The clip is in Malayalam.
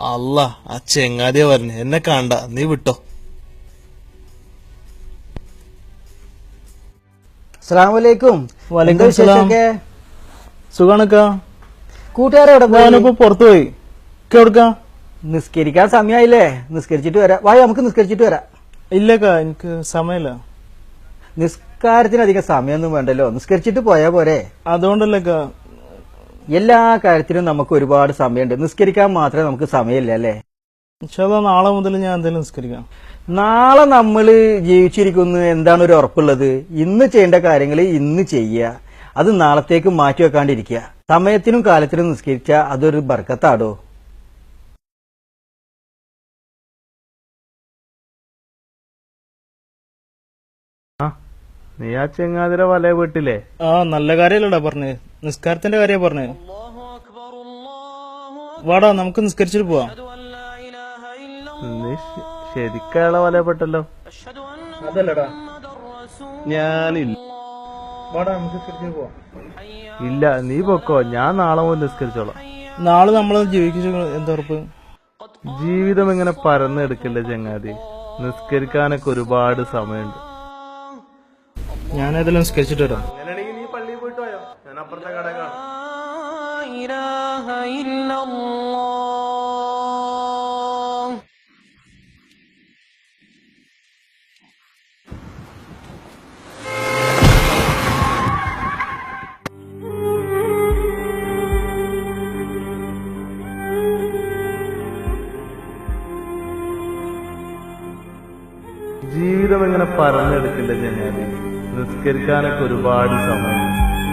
അല്ല ആ ചെങ്ങാതിയ പറഞ്ഞു. എന്നെ കാണണ്ട. നീ വിട്ടോ. അസ്സലാമലൈക്കും വലൈക്കും സലാം. വിശേഷമൊക്കെ? സുഖാണക്കാ? കൂട്ടുകാരെ എവിടെ പോയി? ഞാനിപ്പോ പുറത്തു പോയി. എവിടുക്കാ? നിസ്കരിക്കാൻ സമയമായില്ലേ നിസ്കരിച്ചിട്ട് വരാം. വായ നമുക്ക് നിസ്കരിച്ചിട്ട് വരാം. ഇല്ലക്കാ എനിക്ക് സമയമില്ല. നിസ്കാരത്തിന് അധികം സമയമൊന്നും വേണ്ടല്ലോ. നിസ്കരിച്ചിട്ട് പോയാ പോരെ. അതുകൊണ്ടല്ലേക്കാ. എല്ലാ കാര്യത്തിനും നമുക്ക് ഒരുപാട് സമയമുണ്ട്. നിസ്കരിക്കാൻ മാത്രമേ നമുക്ക് സമയമില്ല അല്ലേ? നാളെ മുതൽ ഞാൻ എന്തായാലും നിസ്കരിക്കാം. നാളെ നമ്മൾ ജീവിച്ചിരിക്കുന്നു എന്താണ് ഒരു ഉറപ്പുള്ളത്? ഇന്ന് ചെയ്യേണ്ട കാര്യങ്ങൾ ഇന്ന് ചെയ്യുക. അത് നാളത്തേക്ക് മാറ്റി വെക്കാണ്ടിരിക്കുക സമയത്തിനും കാലത്തിനും നിസ്കരിച്ച അതൊരു ബർക്കത്താടോ? നീ ആ ചെങ്ങാതിര വല വീട്ടില്ലേ ആ നല്ല കാര്യല്ലടാ പറഞ്ഞേ. നിസ്കാരത്തിന്റെ കാര്യ പറഞ്ഞേ. വാടാ നമുക്ക് നിസ്കരിച്ചിട്ട് പോവാം. നീ ശരിക്കയാളെ വലപ്പെട്ടല്ലോ അതല്ലടാ. ഞാനില്ല. വാടാ നമുക്ക് നിസ്കരിച്ചിട്ട് പോവാം. ഇല്ല നീ പൊക്കോ. ഞാൻ നാളെ മുതൽ നിസ്കരിച്ചോളാം. നാളെ നമ്മൾ ജീവിച്ചു എന്താ ഉറപ്പ്? ജീവിതം ഇങ്ങനെ പരന്നെടുക്കില്ല ചങ്ങാതി? നിസ്കരിക്കാനൊക്കെ ഒരുപാട് സമയമുണ്ട്. ഞാൻ ഏതായാലും നിസ്കരിച്ചിട്ട് വരാം നീ പള്ളിയിൽ പോയിട്ട് പോയോ? ഞാൻ അപ്പുറത്തെ കട കാണാം. ജീവിതം ഇങ്ങനെ പറഞ്ഞെടുക്കില്ല ചങ്ങാതി നിസ്കരിക്കാനൊക്കെ ഒരുപാട് സമയമുണ്ട്